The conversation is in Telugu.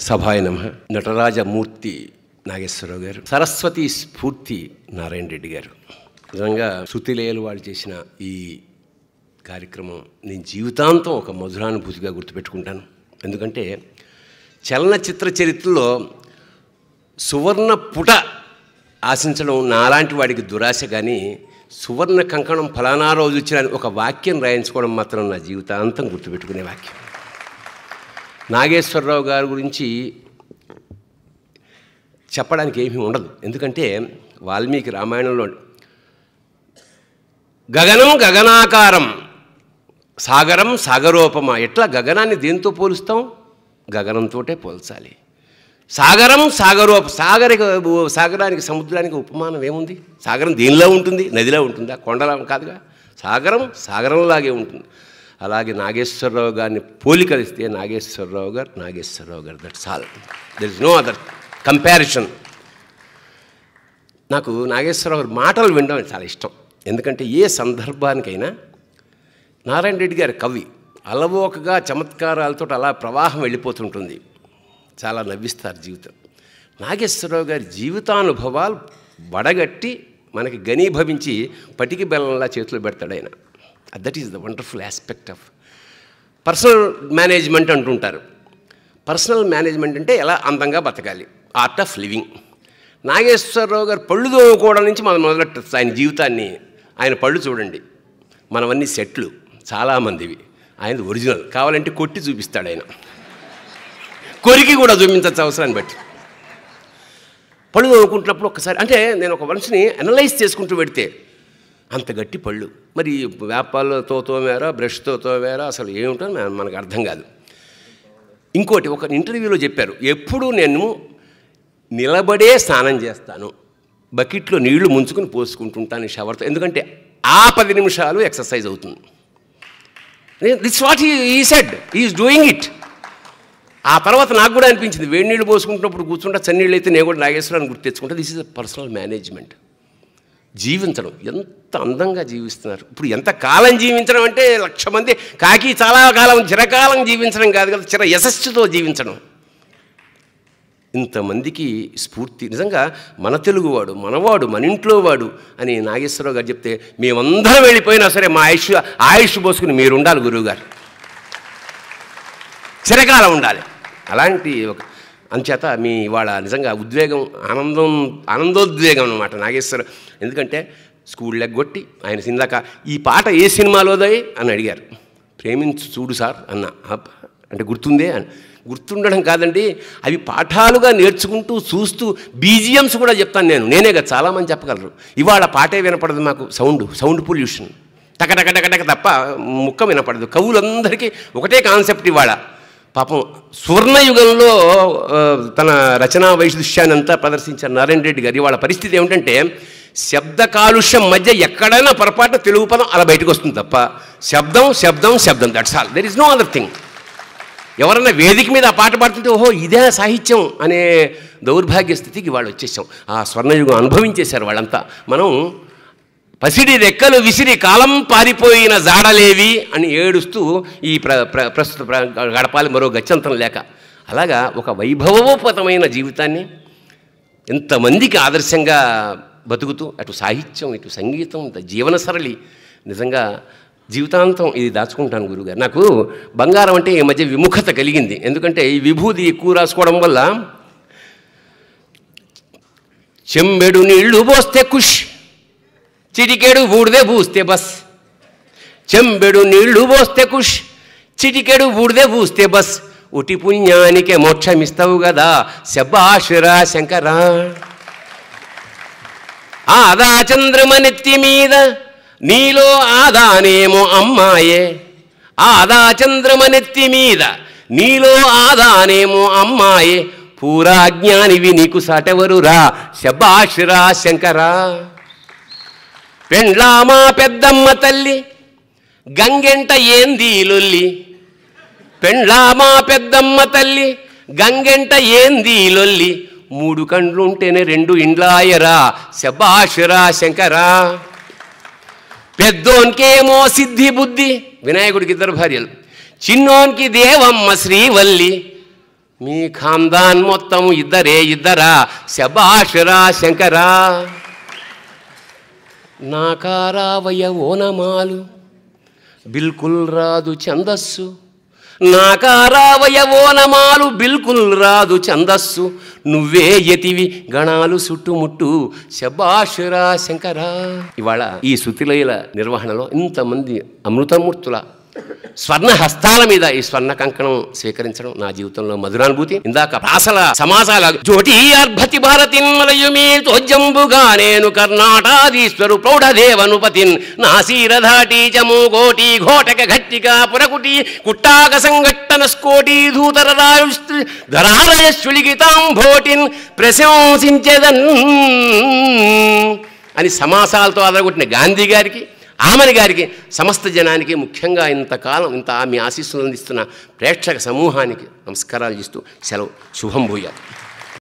సభాయ నమ. నటరాజమూర్తి నాగేశ్వరరావు గారు సరస్వతి స్ఫూర్తి నారాయణ రెడ్డి గారు. నిజంగా శృతిలేయలు వాళ్ళు చేసిన ఈ కార్యక్రమం నేను జీవితాంతం ఒక మధురానుభూతిగా గుర్తుపెట్టుకుంటాను. ఎందుకంటే చలనచిత్ర చరిత్రలో సువర్ణ పుట ఆశించడం నాలాంటి వాడికి దురాశ కానీ సువర్ణ కంకణం ఫలానా రోజు వచ్చిన ఒక వాక్యం రాయించుకోవడం మాత్రం నా జీవితాంతం గుర్తుపెట్టుకునే వాక్యం. నాగేశ్వరరావు గారి గురించి చెప్పడానికి ఏమీ ఉండదు. ఎందుకంటే వాల్మీకి రామాయణంలో గగనం గగనాకారం సాగరం సాగరోపమ. ఎట్లా గగనాన్ని దేంతో పోలుస్తాం? గగనంతోటే పోల్చాలి. సాగరం సాగరోప సాగరిక సాగరానికి సముద్రానికి ఉపమానం ఏముంది? సాగరం దీనిలో ఉంటుంది? నదిలో ఉంటుందా? కొండలా కాదుగా? సాగరం సాగరంలాగే ఉంటుంది. అలాగే నాగేశ్వరరావు గారిని పోలికలిస్తే నాగేశ్వరరావు గారు నాగేశ్వరరావు గారు that's all there is no other comparison నాకు నాగేశ్వరరావు గారి మాటలు వినడం చాలా ఇష్టం. ఎందుకంటే ఏ సందర్భానికైనా నారాయణ రెడ్డి గారి కవి అలవోకగా చమత్కారాలతో అలా ప్రవాహం వెళ్ళిపోతుంటుంది. చాలా నవ్విస్తారు జీవితం. నాగేశ్వరరావు గారి జీవితానుభవాలు వడగట్టి మనకి ఘనీభవించి పటికి బెల్లంలా చేతులు పెడతాడు ఆయన. That is the wonderful aspect of personal management అంటుంటారు. పర్సనల్ మేనేజ్మెంట్ అంటే ఎలా అందంగా బతకాలి? ఆర్ట్ ఆఫ్ లివింగ్ నాగేశ్వరరావు గారు పళ్ళు తోముకోవడం నుంచి మనం మొదలెట్టు ఆయన జీవితాన్ని. ఆయన పళ్ళు చూడండి. మనవన్నీ సెట్లు చాలామందివి. ఆయన ఒరిజినల్. కావాలంటే కొట్టి చూపిస్తాడు ఆయన. కొరికి కూడా చూపించచ్చు అవసరాన్ని బట్టి. పళ్ళు తోముకుంటున్నప్పుడు ఒక్కసారి అంటే నేను ఒక మనిషిని అనలైజ్ చేసుకుంటూ పెడితే అంత గట్టి పళ్ళు. మరి వేపాలతో తోమారా బ్రష్తో తోమారా అసలు ఏమిటో మనకు అర్థం కాదు. ఇంకోటి ఒక ఇంటర్వ్యూలో చెప్పారు ఎప్పుడు నేను నిలబడే స్నానం చేస్తాను. బకెట్లో నీళ్ళు ముంచుకుని పోసుకుంటుంటాను షవర్తో. ఎందుకంటే ఆ పది నిమిషాలు ఎక్సర్సైజ్ అవుతుంది. This what he said is doing it. ఆ తర్వాత నాకు కూడా అనిపించింది వేడి నీళ్ళు పోసుకుంటున్నప్పుడు కూర్చుంటా చన్నీళ్ళు అయితే నేను కూడా నాగేశ్వరాన్ని గుర్తు తెచ్చుకుంటా. This is a personal management. జీవించడం. ఎంత అందంగా జీవిస్తున్నారు. ఇప్పుడు ఎంత కాలం జీవించడం అంటే లక్ష మంది కాకి చాలా కాలం చిరకాలం జీవించడం కాదు కదా చిర యశస్సుతో జీవించడం. ఇంతమందికి స్ఫూర్తి. నిజంగా మన తెలుగువాడు మనవాడు మన ఇంట్లో వాడు అని నాగేశ్వరరావు గారు చెప్తే మేమందరం వెళ్ళిపోయినా సరే మా ఆయుష్ ఆయుష్ పోసుకుని మీరు ఉండాలి గురువుగారు. చిరకాలం ఉండాలి. అలాంటి ఒక అంచేత మీ ఇవాళ నిజంగా ఉద్వేగం ఆనందం ఆనందోద్వేగం అనమాట నాగేశ్వర. ఎందుకంటే స్కూల్ లెగ్గొట్టి ఆయన ఇందాక ఈ పాట ఏ సినిమాలోదై అని అడిగారు. ప్రేమించు చూడు సార్ అన్న. అంటే గుర్తుందే అని. గుర్తుండడం కాదండి అవి పాఠాలుగా నేర్చుకుంటూ చూస్తూ బీజిఎమ్స్ కూడా చెప్తాను నేను. నేనే కదా చాలామంది చెప్పగలరు. ఇవాళ పాటే వినపడదు మాకు సౌండ్ సౌండ్ పొల్యూషన్. టకటకటకటక తప్ప ముక్క వినపడదు. కవులందరికీ ఒకటే కాన్సెప్ట్ ఇవాళ. పాపం స్వర్ణయుగంలో తన రచనా వైశిష్యాన్ని అంతా ప్రదర్శించారు నారాయణ రెడ్డి గారి. వాళ్ళ పరిస్థితి ఏమిటంటే శబ్ద కాలుష్యం మధ్య ఎక్కడైనా పొరపాటు తెలుగు పదం అలా బయటకు వస్తుంది తప్ప శబ్దం శబ్దం శబ్దం that's all there is no other thing ఎవరన్నా వేదిక మీద ఆ పాట పాడుతుంటే ఓహో ఇదే సాహిత్యం అనే దౌర్భాగ్య స్థితికి వాళ్ళు వచ్చేసాం. ఆ స్వర్ణయుగం అనుభవించేశారు వాళ్ళంతా. మనం పసిడి రెక్కలు విసిరి కాలం పారిపోయిన జాడలేవి అని ఏడుస్తూ ఈ ప్ర ప్ర- ప్రస్తుత గడపాలి మరో గత్యంతరం లేక. అలాగా ఒక వైభవోపతమైన జీవితాన్ని ఎంతమందికి ఆదర్శంగా బతుకుతూ అటు సాహిత్యం ఇటు సంగీతం ఇటు జీవన సరళి నిజంగా జీవితాంతం ఇది దాచుకుంటాను గురుగారు. నాకు బంగారం అంటే ఈ మధ్య విముఖత కలిగింది. ఎందుకంటే ఈ విభూది ఎక్కువ రాసుకోవడం వల్ల చెంబెడు నీళ్ళు పోస్తే కుష్ చిటికెడు బూడిదే పూస్తే బస్. చెంబెడు నీళ్ళు పోస్తే కుష్ చిటికెడు బూడిదే పూస్తే బస్. ఉటి పుణ్యానికే మోక్షమిస్తావు కదా శబాషురా శంకరా. ఆదా చంద్రమనెత్తి మీద నీలో ఆదానేమో అమ్మాయే. ఆదా చంద్రమనెత్తి మీద నీలో ఆదానేమో అమ్మాయే. పూరా జ్ఞానివి నీకు సాటెవరురా శబాషురా శంకరా. పెండ్లామా పెద్దమ్మ తల్లి గంగెంట ఏంది లొల్లి? పెండ్లామా పెద్దమ్మ తల్లి గంగెంట ఏంది లొల్లి? మూడు కండ్లుంటేనే రెండు ఇండ్లాయరా శబాషురా శంకరా. పెద్దోన్కేమో సిద్ధి బుద్ధి వినాయకుడికి ఇద్దరు భార్యలు. చిన్నోన్కి దేవమ్మ శ్రీవల్లి. మీ ఖాందాన్ మొత్తం ఇద్దరే ఇద్దరా శబాషరా శంకరా. నాకారావయ ఓనమాలు బిల్కుల్ రాదు ఛందస్సు. నాకారావయ ఓనమాలు బిల్కుల్ రాదు ఛందస్సు. నువ్వే యతివి గణాలు చుట్టుముట్టు శబాషురా శంకరా. ఇవాళ ఈ శృతిలయల నిర్వహణలో ఇంతమంది అమృతమూర్తుల స్వర్ణ హస్తాల మీద ఈ స్వర్ణ కంకణం స్వీకరించడం నా జీవితంలో మధురానుభూతి. ఇందాక ప్రాసల సమాసాల జ్యోటి అర్భతి భారతిన్మలయుమీ తోజ్జంబుగా నేను కర్ణాటాదీశ్వరు ప్రౌఢదేవనుపతిన్ నాసీరధాటి చము కోటి ఘోటక ఘట్టిక పురకుటి కుట్టాక సంఘట్టన స్కోటి ధూతర ధరాలయశ్వలిగితాం భోటిన్ ప్రశంసించదన్ అని సమాసాలతో అదరగొట్టిన గాంధీ గారికి ఆమెని గారికి సమస్త జనానికి ముఖ్యంగా ఇంతకాలం ఇంత ఆమె ఆశీస్సులు అందిస్తున్న ప్రేక్షక సమూహానికి నమస్కారాలు చేస్తూ సెలవు. శుభం భూయాలు